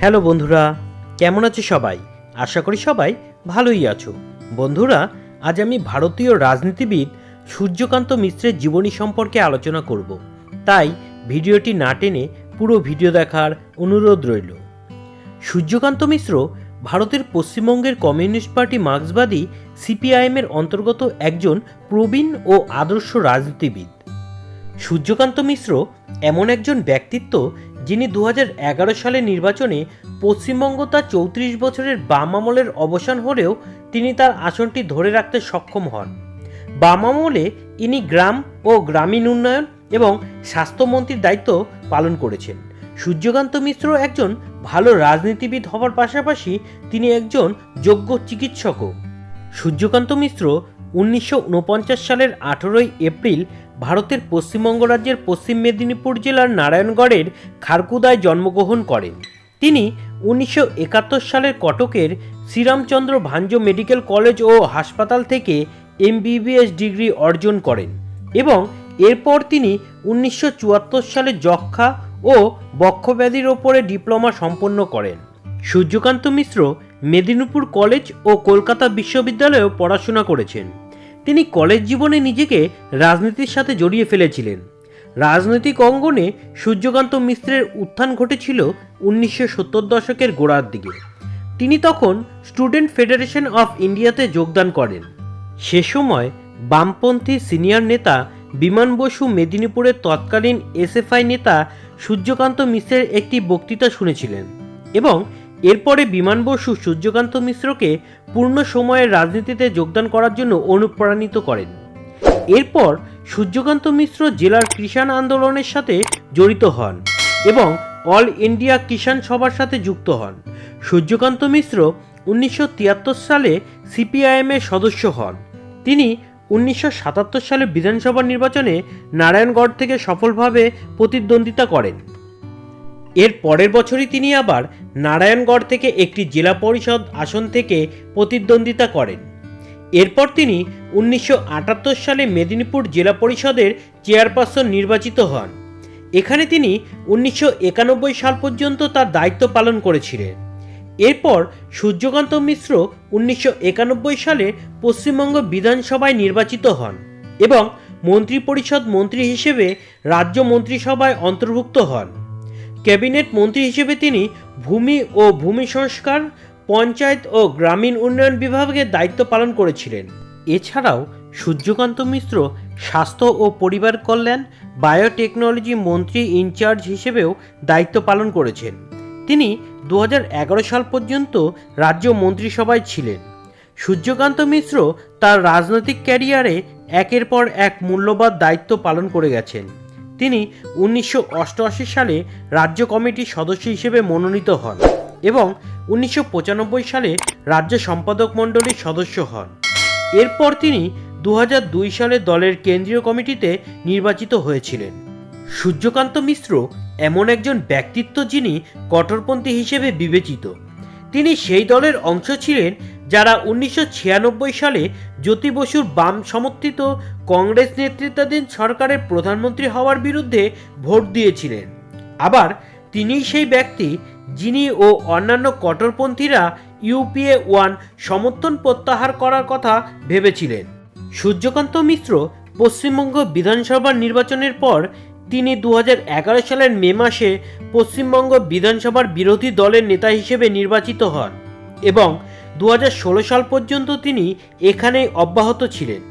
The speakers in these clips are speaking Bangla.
হ্যালো বন্ধুরা, কেমন আছে সবাই? আশা করি সবাই ভালোই আছো। বন্ধুরা, আজ আমি ভারতীয় রাজনীতিবিদ সূর্যকান্ত মিশ্রের জীবনী সম্পর্কে আলোচনা করব। তাই ভিডিওটি না টেনে পুরো ভিডিও দেখার অনুরোধ রইল। সূর্যকান্ত মিশ্র ভারতের পশ্চিমবঙ্গের কমিউনিস্ট পার্টি মার্ক্সবাদী সিপিআইএমের অন্তর্গত একজন প্রবীণ ও আদর্শ রাজনীতিবিদ। সূর্যকান্ত মিশ্র এমন একজন ব্যক্তিত্ব যিনি দু সালের নির্বাচনে পশ্চিমবঙ্গ তার চৌত্রিশ বছরের বাম আমলের অবসান হলেও তিনি তার আসনটি ধরে রাখতে সক্ষম হন। বাম আমলে ইনি গ্রাম ও গ্রামীণ উন্নয়ন এবং স্বাস্থ্যমন্ত্রীর দায়িত্ব পালন করেছেন। সূর্যকান্ত মিশ্র একজন ভালো রাজনীতিবিদ হওয়ার পাশাপাশি তিনি একজন যোগ্য চিকিৎসকও। সূর্যকান্ত মিশ্র উনিশশো ঊনপঞ্চাশ সালের আঠেরোই এপ্রিল ভারতের পশ্চিমবঙ্গ রাজ্যের পশ্চিম মেদিনীপুর জেলার নারায়ণগড়ের খারকুদায় জন্মগ্রহণ করেন। তিনি উনিশশো একাত্তর সালের কটকের শ্রীরামচন্দ্র ভাঞ্জ মেডিকেল কলেজ ও হাসপাতাল থেকে এমবিবিএস ডিগ্রি অর্জন করেন এবং এরপর তিনি উনিশশো চুয়াত্তর সালে যক্ষা ও বক্ষব্যাধির ওপরে ডিপ্লোমা সম্পন্ন করেন। সূর্যকান্ত মিশ্র মেদিনীপুর কলেজ ও কলকাতা বিশ্ববিদ্যালয়েও পড়াশোনা করেছেন। তিনি কলেজ জীবনে নিজেকে রাজনীতির সাথে জড়িয়ে ফেলেছিলেন। রাজনৈতিক অঙ্গনে সূর্যকান্ত মিশ্রের উত্থান ঘটেছিল উনিশশো সত্তর দশকের গোড়ার দিকে। তিনি তখন স্টুডেন্ট ফেডারেশন অফ ইন্ডিয়াতে যোগদান করেন। সে সময় বামপন্থী সিনিয়র নেতা বিমান বসু মেদিনীপুরের তৎকালীন এসএফআই নেতা সূর্যকান্ত মিশ্রের একটি বক্তৃতা শুনেছিলেন এবং এরপরে বিমান বসু সূর্যকান্ত মিশ্রকে পূর্ণ সময়ের রাজনীতিতে যোগদান করার জন্য অনুপ্রাণিত করেন। এরপর সূর্যকান্ত মিশ্র জেলার কিষাণ আন্দোলনের সাথে জড়িত হন এবং অল ইন্ডিয়া কিষাণ সভার সাথে যুক্ত হন। সূর্যকান্ত মিশ্র উনিশশো তিয়াত্তর সালে সিপিআইএমের সদস্য হন। তিনি উনিশশো সাতাত্তর সালে বিধানসভা নির্বাচনে নারায়ণগড় থেকে সফলভাবে প্রতিদ্বন্দ্বিতা করেন। এর পরের বছরই তিনি আবার নারায়ণগড় থেকে একটি জেলা পরিষদ আসন থেকে প্রতিদ্বন্দ্বিতা করেন। এরপর তিনি উনিশশো আটাত্তর সালে মেদিনীপুর জেলা পরিষদের চেয়ারপারসন নির্বাচিত হন। এখানে তিনি উনিশশো একানব্বই সাল পর্যন্ত তার দায়িত্ব পালন করেছিলেন। এরপর সূর্যকান্ত মিশ্র উনিশশো একানব্বই সালে পশ্চিমবঙ্গ বিধানসভায় নির্বাচিত হন এবং মন্ত্রিপরিষদ মন্ত্রী হিসেবে রাজ্য মন্ত্রিসভায় অন্তর্ভুক্ত হন। ক্যাবিনেট মন্ত্রী হিসেবে তিনি ভূমি ও ভূমি সংস্কার, পঞ্চায়েত ও গ্রামীণ উন্নয়ন বিভাগের দায়িত্ব পালন করেছিলেন। এছাড়াও সূর্যকান্ত মিশ্র স্বাস্থ্য ও পরিবার কল্যাণ, বায়োটেকনোলজি মন্ত্রী ইনচার্জ হিসেবেও দায়িত্ব পালন করেছেন। তিনি দু হাজার এগারো সাল পর্যন্ত রাজ্য মন্ত্রিসভায় ছিলেন। সূর্যকান্ত মিশ্র তার রাজনৈতিক ক্যারিয়ারে একের পর এক মূল্যবান দায়িত্ব পালন করে গেছেন। তিনি উনিশশো অষ্টআশি সালে রাজ্য কমিটির সদস্য হিসেবে মনোনীত হন এবং উনিশশো পঁচানব্বই সালে রাজ্য সম্পাদক মণ্ডলীর সদস্য হন। এরপর তিনি দু হাজার দুই সালে দলের কেন্দ্রীয় কমিটিতে নির্বাচিত হয়েছিলেন। সূর্যকান্ত মিশ্র এমন একজন ব্যক্তিত্ব যিনি কঠোরপন্থী হিসেবে বিবেচিত। তিনি সেই দলের অংশ ছিলেন যারা উনিশশো ছিয়ানব্বই সালে জ্যোতি বসুর বাম সমর্থিত কংগ্রেস নেতৃত্বাধীন সরকারের প্রধানমন্ত্রী হওয়ার বিরুদ্ধে ভোট দিয়েছিলেন। আবার তিনিই সেই ব্যক্তি যিনি ও অন্যান্য কট্টরপন্থীরা ইউপিএ ওয়ান সমর্থন প্রত্যাহার করার কথা ভেবেছিলেন। সূর্যকান্ত মিশ্র পশ্চিমবঙ্গ বিধানসভার নির্বাচনের পর তিনি দু হাজার এগারো সালের মে মাসে পশ্চিমবঙ্গ বিধানসভার বিরোধী দলের নেতা হিসেবে নির্বাচিত হন এবং দু হাজার ষোলো সাল পর্যন্ত তিনি এখানেই অব্যাহত ছিলেন।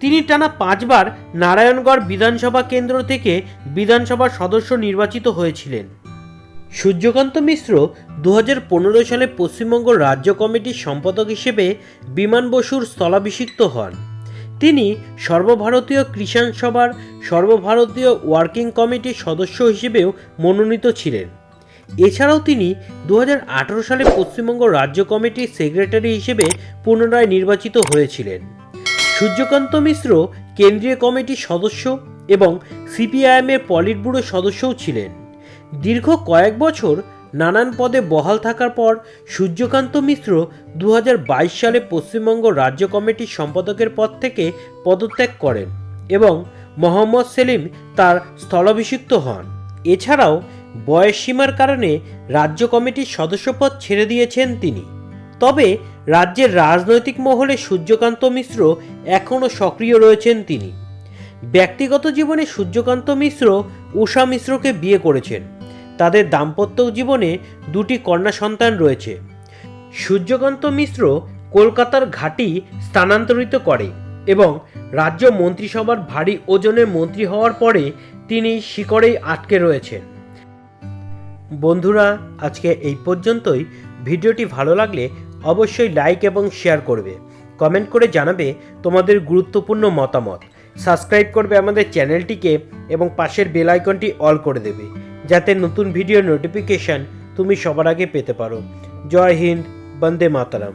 তিনি টানা পাঁচবার নারায়ণগড় বিধানসভা কেন্দ্র থেকে বিধানসভার সদস্য নির্বাচিত হয়েছিলেন। সূর্যকান্ত মিশ্র দু হাজার পনেরো সালে পশ্চিমবঙ্গ রাজ্য কমিটির সম্পাদক হিসেবে বিমান বসুর স্থলাভিষিক্ত হন। তিনি সর্বভারতীয় কৃষাণ সভার সর্বভারতীয় ওয়ার্কিং কমিটির সদস্য হিসেবেও মনোনীত ছিলেন। এছাড়াও তিনি দু হাজার আঠেরো সালে পশ্চিমবঙ্গ রাজ্য কমিটির সেক্রেটারি হিসেবে পুনরায় নির্বাচিত হয়েছিলেন। সূর্যকান্ত মিশ্র কেন্দ্রীয় কমিটির সদস্য এবং সিপিআইএমের পলিট ব্যুরো সদস্যও ছিলেন। দীর্ঘ কয়েক বছর নানান পদে বহাল থাকার পর সূর্যকান্ত মিশ্র দু হাজার বাইশ সালে পশ্চিমবঙ্গ রাজ্য কমিটির সম্পাদকের পদ থেকে পদত্যাগ করেন এবং মোহাম্মদ সেলিম তার স্থলাভিষিক্ত হন। এছাড়াও বয়স সীমার কারণে রাজ্য কমিটির সদস্যপদ ছেড়ে দিয়েছেন তিনি। তবে রাজ্যের রাজনৈতিক মহলে সূর্যকান্ত মিশ্র এখনও সক্রিয় রয়েছেন তিনি। ব্যক্তিগত জীবনে সূর্যকান্ত মিশ্র উষা মিশ্রকে বিয়ে করেছেন। তাদের দাম্পত্য জীবনে দুটি কন্যা সন্তান রয়েছে। সূর্যকান্ত মিশ্র কলকাতার ঘাঁটি স্থানান্তরিত করে এবং রাজ্য মন্ত্রিসভার ভারী ওজনের মন্ত্রী হওয়ার পরে তিনি শিকড়েই আটকে রয়েছেন। বন্ধুরা, আজকে এই পর্যন্তই। ভিডিওটি ভালো লাগলে অবশ্যই লাইক এবং শেয়ার করবে। কমেন্ট করে জানাবে তোমাদের গুরুত্বপূর্ণ মতামত। সাবস্ক্রাইব করবে আমাদের চ্যানেলটিকে এবং পাশের বেল আইকনটি অল করে দেবে। যাতে নতুন ভিডিও নোটিফিকেশান তুমি সবার আগে পেতে পারো। জয় হিন্দ, বন্দে মাতারাম।